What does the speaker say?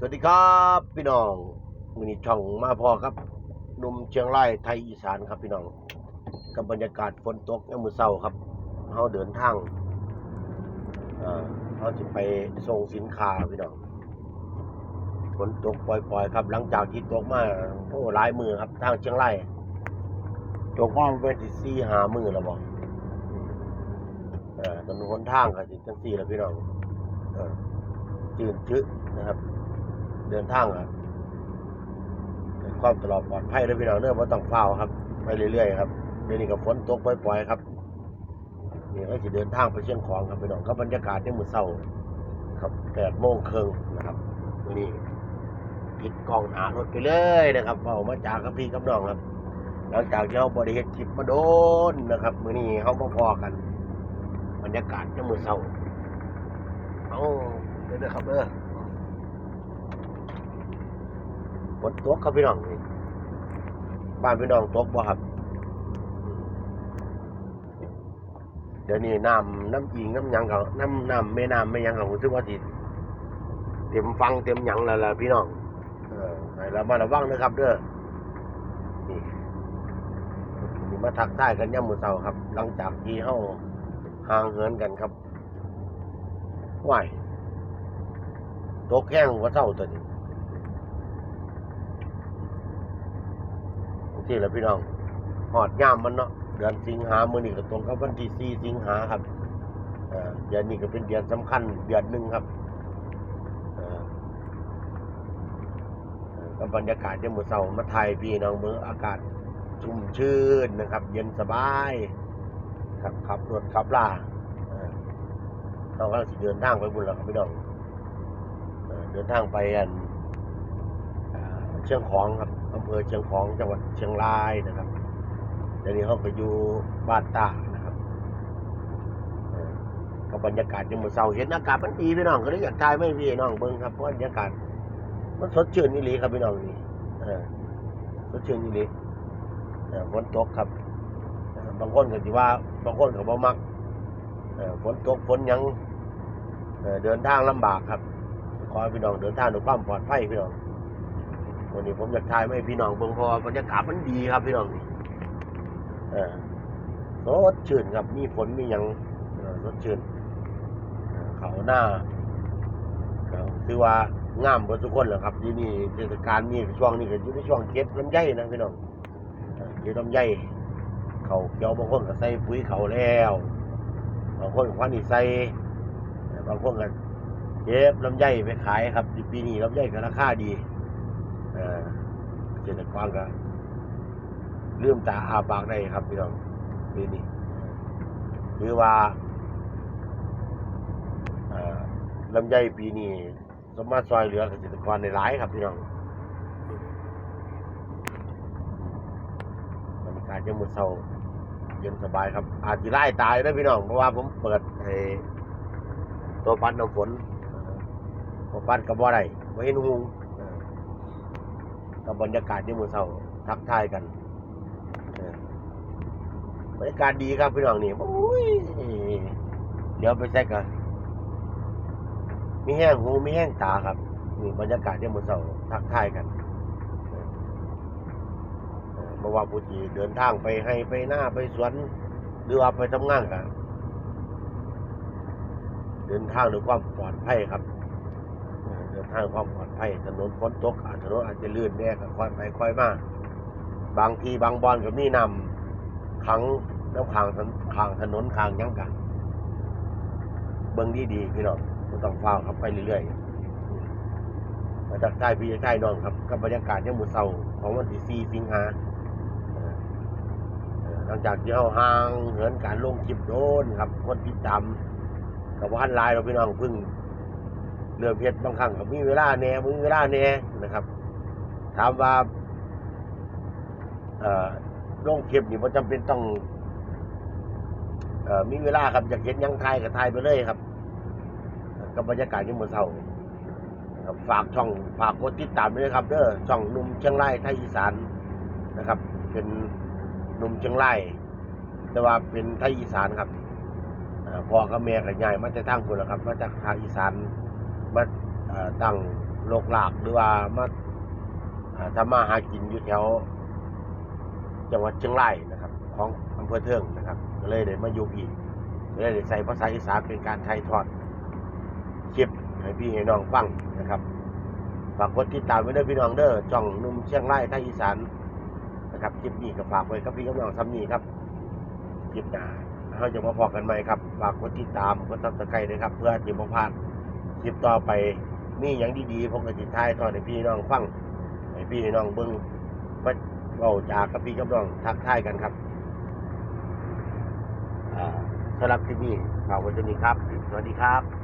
สวัสดีครับพี่น้องมือนี้ช่องมาพอครับนุ่มเชียงรายไทยอีสานครับพี่น้องกับบรรยากาศฝนตกยามมือเช้าครับเขาเดินทางเขาจะไปส่งสินค้าพี่น้องฝนตกปล่อยๆ ครับ หลังจากที่ตกมาโอ้หลายมือครับ ทางเชียงรายตกมาเป็นสี่หามือแล้วบอกเออถนนหนทางก็สิจังสี่แล้วพี่น้องเออจืดจืดนะครับ เดินทางครับด้วยความตลอดปลอดภัยด้วยพี่น้องเนื่อว่าต้องเฝ้าครับ ไปเรื่อยๆครับเดี๋ยวนี้กับฝนตกปล่อยๆครับนี่ก็จะเดินทางไปเชียงของครับพี่น้องก็บรรยากาศในมือเศร้าครับแปดโมงครึ่งนะครับวันนี้ปิดกล้องหนารถไปเลยนะครับเฝ้ามาจากกับพี่กับน้องครับ หลังจากที่เราบริเหตุคลิปมาโดนนะครับมื้อนี้เขามาพอกัน บรรยากาศในมือเศร้าเอาเด้อครับเด้อ ฝนตกครับพี่น้องนี่บ้านพี่น้องตกบ่ครับเดี๋ยวนี้น้ำน้ำอิงน้ำยังกับน้ำน้ำแม่น้ำไม่ยังกับผมซึ่งว่าสิเต็มฟังเต็มยังแล้วล่ะพี่น้อง เออให้ระมัดระวังนะครับ เด้อนี่นี่มาทักทายกันย่ำมือเสาครับ หลังจากที่เฮาห่างเหินกันครับไหวายตกแห้งว่าเศร้าตัวนี้ ที่แหละพี่น้องหอดยามมันเนาะเดือนสิงหาเมื่อนี้ก็ตรงกับวันที่สี่สิงหาครับเดือนนี้ก็เป็นเดือนสำคัญเดือนหนึ่งครับอ่อเอ่อก็บรรยากาศยามมื้อเช้ามาไทยพี่น้องเมืองอากาศชุ่มชื่นนะครับ เย็นสบายครับขับรถขับลาเอ่อเราก็สิเดินทางไปบุญแล้วครับพี่น้องเดินทางไปอันเชียงของครับ อำเภอเชียงของจังหวัดเชียงรายนะครับเดี๋ยวนี้เขาก็อยู่บ้านตานะครับกับบรรยากาศยังมือเศร้าเห็นอากาศมันดีพี่น้องก็เลยอยากทายไม่พี่น้องเบิ้งครับเพราะบรรยากาศมันสดชื่นนี่หลีครับพี่น้องนี่สดชื่นนี่หลีเออฝนตกครับบางคนก็สิว่า บางคนก็บ่มักฝนตกฝนยังเดินทางลำบากครับขอให้พี่น้องเดินทางด้วยความปลอดภัยพี่น้อง วันนี้ผมอยากถ่ายไม่พี่น้องเบิ่งพอบรรยากาศมันดีครับพี่น้องนี่เออสดชื่นครับ มีฝนมีหยังเออสดชื่นเขาหน้าคือว่างามเบนทุกคนแหละครับที่นี่เทศกาลนี่ช่วงนี้ก็อยู่ในช่วงเก็บลำไยนะพี่น้องเก็บลำไยเขาเกี่ยวบางคนก็ใส่ปุ๋ยเขาแล้วบางคนก็ว่านี่ใส่บางคนก็เก็บลำไยไปขายครับปีนี้ลำไยก็ราคาดี เออเกษตรกรก็ลืมตาอาปากได้ครับพี่น้องปีนี้หรือว่าเอ่อลำไยปีนี้สามารถซอยเหลือเกษตรกรในหลายครับพี่น้องบรรยากาศยังมืดเศร้าเย็นสบายครับ อาจจะไล่ตายนะพี่น้องเพราะว่าผมเปิดให้ตัวปัดน้ำฝนตัวปัดกับว่าไรไม่เห็นหง กับบรรยากาศที่มือเศร้าทักทายกันบรรยากาศดีครับพี่น้องนี่โอ้ยเดี๋ยวไปแซกกันมีแห้งหูมีแห้งตาครับนี่บรรยากาศที่มือเศร้าทักทายกันเมื่อว่าผู้ที่เดินทางไปให้ไปหน้าไปสวน หรือว่าไปทำงานกันเดินทางด้วยความปลอดภัยครับ นทางความปลอดภัยถนนฝนตกอาจถนนอาจจะลื่นแน่ก็ค่อยไปค่อยมาบางทีบางบอนก็มีนำขังน้ำขังถนนขังถนนขังยังกันเบิ่งดีดีพี่น้องไม่ต้องฟ้าครับไปเรื่อยๆมาจากใต้พี่ใต้นองครับกับบรรยากาศยามมื้อเช้าของวันที่ 4 สิงหาหลังจากที่เราห่างเหินการลงคลิปโดนครับคนติดตามกับว่าหลายเราพี่น้องพิ่ง เรื่องเพชรบางครั้งก็มีเวลาแหน่มีเวลาแหน่นะครับ ถามว่าเอ่อลงคลิปนี่มันจำเป็นต้องเอ่อมีเวลาครับอยากเห็นยังไทยก็ถ่ายไปเลยครับกับบรรยากาศที่มือเศร้าฝากช่องฝากกดติดตามด้วยครับเด้อช่องนุ่มเชียงรายไทยอีสานนะครับ เป็นนุ่มเชียงรายแต่ว่าเป็นไทยอีสานครับพ่อกับแม่กับยายมาจากทางพุ่นแหละครับมาจากทางอีสาน มาตั้งโลกหลากหรือว่ามาอ่าทำมาหากินอยู่แถวจังหวัดเชียงรายนะครับ ของอำเภอเทิงนะครับ ก็เลยได้มาอยู่พี่ก็เลยได้ใส่ภาษาอีสานเป็นการไทยทอดคลิปให้พี่ให้น้องฟังนะครับฝากกดติดตามไว้ด้วยพี่น้องเด้อจ่องนุ่มเชียงรายไทยอีสานนะครับคลิปนี้ก็ฝากไว้กับพี่กับน้องซ้ำนี้ครับคลิปหน้าเราจะมาพอกันใหม่ครับฝากกดติดตามกดซับสไครต์ด้วยครับ เพื่อที่บ่พลาด คลิปต่อไปมีอย่างดีๆผมก็ติดท้ายทอดให้พี่น้องฟังให้พี่น้องเบิ้งว่าเราจากกับพี่กับน้องทักทายกันครับสำหรับที่นี่ฝากไว้ตรงนี้ครับ สวัสดีครับ